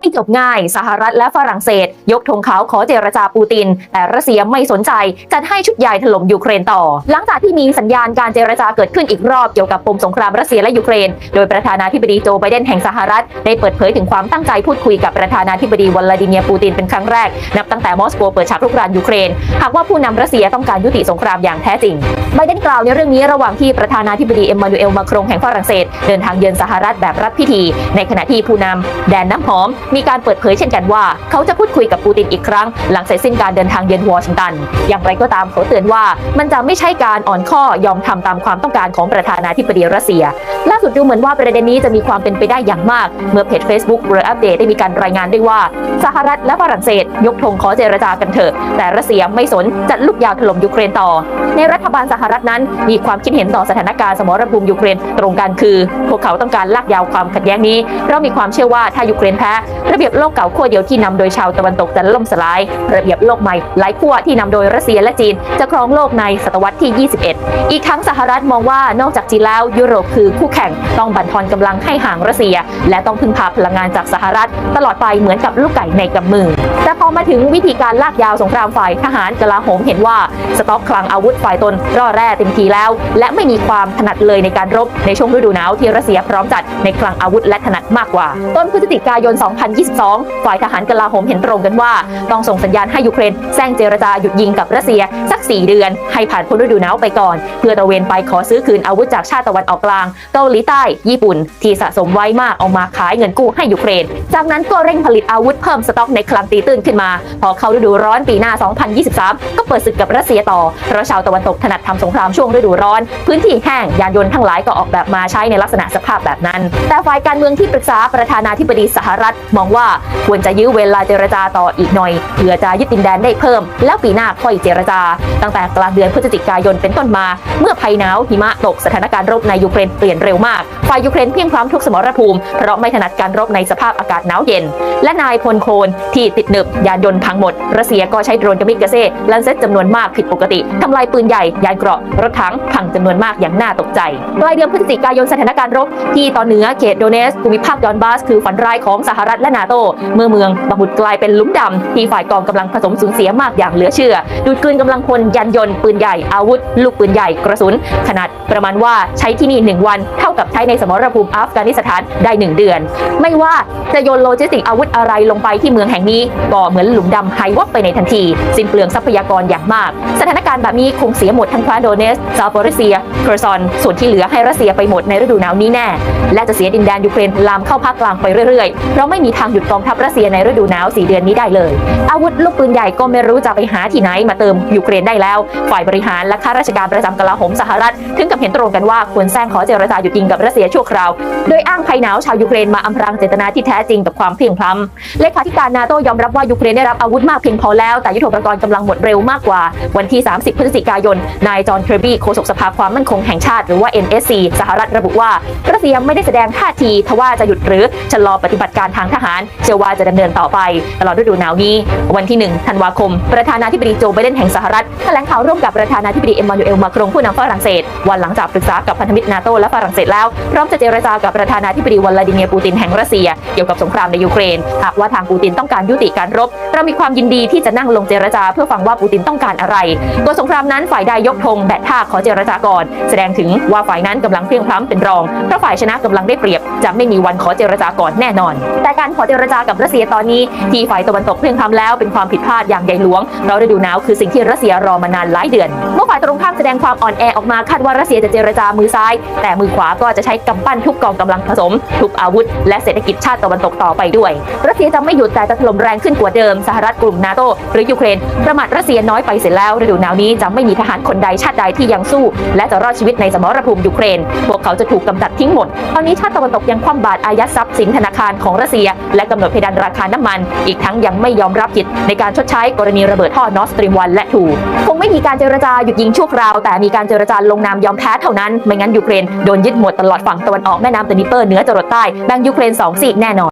ไม่จบง่าย สหรัฐและฝรั่งเศส ยกธงขาวขอเจรจาปูติน แต่รัสเซียไม่สนใจ จัดให้ชุดใหญ่ถล่มยูเครนต่อ หลังจากที่มีสัญญาณการเจรจาเกิดขึ้นอีกรอบเกี่ยวกับปมสงครามรัสเซียและยูเครน โดยประธานาธิบดีโจไบเดนแห่งสหรัฐ ได้เปิดเผยถึงความตั้งใจพูดคุยกับประธานาธิบดีวลาดิเมียร์ปูตินเป็นครั้งแรก นับตั้งแต่มอสโกเปิดฉากรุกรานยูเครน หากว่าผู้นำรัสเซียต้องการยุติสงครามอย่างแท้จริง ไบเดนกล่าวในเรื่องนี้ระหว่างที่ประธานาธิบดีเอ็มมานูเอลมาครงแห่งฝรั่งเศส เดินทางเยือนสหรัฐแบบรับพิธี ในขณะที่ผู้นำแดนน้ำหอมมีการเปิดเผยเช่นกันว่า เขาจะพูดคุยกับปูตินอีกครั้ง หลังเสร็จสิ้นการเดินทางเยือนวอชิงตัน อย่างไรก็ตามเขาเตือนว่ามันจะไม่ใช่การอ่อนข้อยอมทำตามความต้องการของประธานาธิบดีรัสเซีย ล่าสุดดูเหมือนว่าประเด็นนี้จะมีความเป็นไปได้อย่างมาก เมื่อเพจ Facebook เรืออัปเดตได้มีการรายงานด้วยว่าสหรัฐและฝรั่งเศส ยกธงขอเจรจากันเถอะ แต่รัสเซียไม่สนจัดลูกยาวถล่มยูเครนต่อ ในรัฐบาลสหรัฐนั้นมีความคิดเห็นต่อสถานการณ์สมรภูมิยูเครนตรงกันคือ พวกเขาต้องการลากยาวความขัดแย้งนี้เพราะมีความเชื่อว่าถ้ายูเครนแพ้ระเบียบโลกเก่าขั้วเดียวที่นำโดยชาวตะวันตกจะล่มสลาย ระเบียบโลกใหม่หลายขั้วที่นำโดยรัสเซียและจีน จะครองโลกในศตวรรษที่ 21 อีกทั้งสหรัฐมองว่านอกจากจีนแล้วยุโรปคือคู่แข่งต้องบั่นทอนกำลังให้ห่างรัสเซีย และต้องพึ่งพาพลังงานจากสหรัฐ ตลอดไปเหมือนกับลูกไก่ในกำมือ แต่พอมาถึงวิธีการลากยาวสงครามฝ่ายทหารกลาโหมเห็นว่าสต็อกคลังอาวุธฝ่ายตนร่อแร่เต็มทีแล้ว และไม่มีความถนัดเลยในการรบในช่วงฤดูหนาวที่รัสเซียพร้อมจัดในคลังอาวุธและถนัดมากกว่า ต้นพฤศจิกายน 2 0 2022 ฝ่ายทหารกลาโหมเห็นตรงกันว่า ต้องส่งสัญญาณให้ยูเครนแซงเจรจาหยุดยิงกับรัสเซีย สัก 4 เดือน ให้ผ่านพ้นฤดูหนาวไปก่อน เพื่อตระเวนไปขอซื้อคืนอาวุธจากชาติตะวันออกกลาง เกาหลีใต้ ญี่ปุ่น ที่สะสมไว้มากเอามาขายเงินกู้ให้ยูเครน จากนั้นก็เร่งผลิตอาวุธเพิ่มสต็อกในคลังตีตื้นขึ้นมา พอเข้าฤดูร้อนปีหน้า 2023 ก็เปิดศึกกับรัสเซียต่อเพราะชาวตะวันตกถนัดทำสงครามช่วงฤดูร้อน พื้นที่แห้งยานยนต์ทั้งหลายก็ออกแบบมาใช้ในลักษณะสภาพแบบนั้น แต่ฝ่ายการเมืองที่ปรึกษาประธานาธิบดีสหรัฐมองว่าควรจะยื้อเวลาเจรจาต่ออีกหน่อยเพื่อจะยึดดินแดนได้เพิ่ม แล้วปีหน้าค่อยเจรจา ตั้งแต่กลางเดือนพฤศจิกายนเป็นต้นมา เมื่อภัยหนาวหิมะตกสถานการณ์รบในยูเครนเปลี่ยนเร็วมากฝ่ายยูเครนเพียงพร้อมทุกสมรภูมิ เพราะไม่ถนัดการรบในสภาพอากาศหนาวเย็น และนายพลโคนที่ติดหนึบยานยนต์พังหมด รัสเซียก็ใช้โดรนกามิกาเซ่ลันเซตจำนวนมากผิดปกติทำลายปืนใหญ่ยานเกราะรถถังพังจำนวนมากอย่างน่าตกใจปลายเดือนพฤศจิกายนสถานการณ์รบที่ตอนเหนือเขตโดเนสภูมิภาคดอนบาสคือฝันร้ายของสหรัฐและนาโต เมื่อเมืองบาหุดกลายเป็นหลุมดำที่ฝ่ายกองกำลังผสมสูญเสียมากอย่างเหลือเชื่อ ดูดกลืนกำลังพลยานยนต์ปืนใหญ่อาวุธ ลูกปืนใหญ่กระสุน ขนาดประมาณว่าใช้ที่นี่หนึ่งวัน เท่ากับใช้ในสมรภูมิอัฟกานิสถานได้หนึ่งเดือน ไม่ว่าจะโยนโลจิสติกอาวุธอะไรลงไปที่เมืองแห่งนี้ ก็เหมือนหลุมดำหายวับไปในทันที สิ้นเปลืองทรัพยากรอย่างมาก สถานการณ์แบบนี้คงเสียหมดทั้งคว้าโดเนสซาโปริเซียเคอร์ซอนส่วนที่เหลือให้รัสเซียไปหมดในฤดูหนาวนี้แน่ และจะเสียดินแดนยูเครนลามเข้าภาคกลางไปเรื่อยๆเพราะไม่มีทางหยุดกองทัพรัสเซียในฤดูหนาว4เดือนนี้ได้เลย อาวุธลูกปืนใหญ่ก็ไม่รู้จะไปหาที่ไหนมาเติมยูเครนได้แล้ว ฝ่ายบริหารและข้าราชการประจำกลาโหมสหรัฐ ถึงกับเห็นตรงกันว่าควรแซงขอเจรจาหยุดยิงกับรัสเซียชั่วคราว โดยอ้างภัยหนาวชาวยูเครนมาอำพรางเจตนาที่แท้จริงกับความเพียงพล้ำเลขาธิการนาโตยอมรับว่ายูเครนได้รับอาวุธมากเพียงพอแล้วแต่ยุทโธปกรณ์กำลังหมดเร็วมากกว่า วันที่ 30 พฤศจิกายน นายจอห์นเคอร์บี้โฆษกสภาความมั่นคงแห่งชาติหรือว่า NSC สหรัฐระบุว่ารัสเซียไม่ได้แสดงท่าทีทว่าจะหยุดหรือชะลอปฏิบัติการทางทหารเชื่อว่าจะดำเนินต่อไปตลอดฤดูหนาวนี้ วันที่ 1 ธันวาคม ประธานาธิบดีโจไบเดนแห่งสหรัฐแถลงข่าวร่วมกับประธานาธิบดีเอ็มมานูเอลมาครงผู้นำฝรั่งเศส วันหลังจากปรึกษากับพันธมิตรนาโตและฝรั่งเศสแล้ว พร้อมจะเจรจากับประธานาธิบดีวลาดิเมียร์ปูตินแห่งรัสเซีย เกี่ยวกับสงครามในยูเครน หากว่าทางปูตินต้องการยุติการรบ เรามีความยินดีที่จะนั่งลงเจรจาเพื่อฟังว่าปูตินต้องการอะไร ตัวสงครามนั้นฝ่ายใดยกธงแบะท่าขอเจรจาก่อน แสดงถึงว่าฝ่ายนั้นกำลังเพียงพล้ำเป็นรองเพราะฝ่ายชนะกำลังได้เปรียบจะไม่มีวันขอเจรจาก่อนแน่นอน แต่การขอเจรจากับรัสเซียตอนนี้ที่ฝ่ายตะวันตกเพียงพล้ำแล้วเป็นความผิดพลาดอย่างใหญ่หลวงเพราะฤดูหนาวคือสิ่งที่รัสเซียรอมานานหลายเดือน เมื่อฝ่ายตรงข้ามแสดงความอ่อนแอออกมาคาดว่ารัสเซียจะเจรจามือซ้าย แต่มือขวาก็จะใช้กำปั้นทุกกองกำลังผสมทุกอาวุธ และเศรษฐกิจชาติตะวันตกต่อไปด้วย รัสเซียจะไม่หยุดแต่จะถล่มแรงขึ้นกว่าเดิมสหรัฐกลุ่มนาโตหรือยูเครนประมาทรัสเซียน้อยไปเสร็จแล้วฤดูหนาวนี้จะไม่มีทหารคนใดชาติใดที่ยังสู้ และจะรอดชีวิตในสมรภูมิยูเครน พวกเขาจะถูกกำจัดทิ้งหมดตอนนี้ชาติตะวันตกยังคว่ำบาตรอายัดทรัพย์สินธนาคารของรัสเซียและกำหนดเพดานราคาน้ำมัน อีกทั้งยังไม่ยอมรับผิดในการชดใช้กรณีระเบิดท่อนอสตรีมวันและทูคงไม่มีการเจรจาหยุดยิงชั่วคราว แต่มีการเจรจาลงนามยอมแพ้เท่านั้น ไม่งั้นยูเครนโดนยึดหมดตลอดฝั่งตะวันออกแม่น้ำเดนิเปอร์เหนือจรดใต้แบ่งยูเครนสองซีกแน่นอน